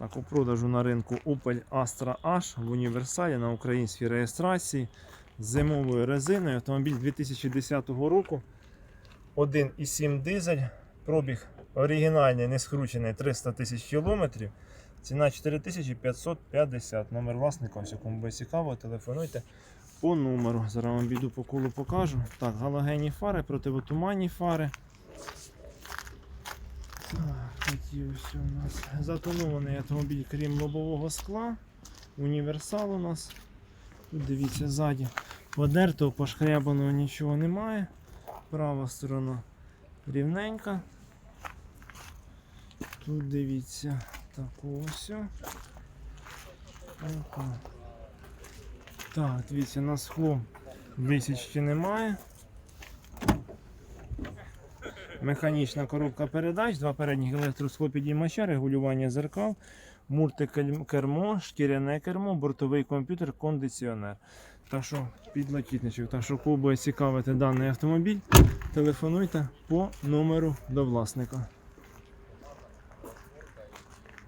Так, у продажу на ринку Opel Astra H в універсалі на українській реєстрації з зимовою резиною. Автомобіль 2010 року. 1,7 дизель. Пробіг оригінальний, не скручений 300 тисяч кілометрів. Ціна 4550. Номер власника, ось кому буде цікаво, телефонуйте по номеру. Зараз вам біду по колу покажу. Так, галогенні фари, противотуманні фари. Так, такі ось у нас затонований автомобіль, крім лобового скла. Універсал у нас. Тут дивіться ззаді. Подертого, пошкрябаного нічого немає. Права сторона рівненька. Тут дивіться так ось. Так, дивіться, на скло висічки немає. Механічна коробка передач, два передніх електросклопідіймача, регулювання зеркал, мультикермо, шкіряне кермо, бортовий комп'ютер, кондиціонер. Та що підлокітничок. та що кого цікавити даний автомобіль, телефонуйте по номеру до власника.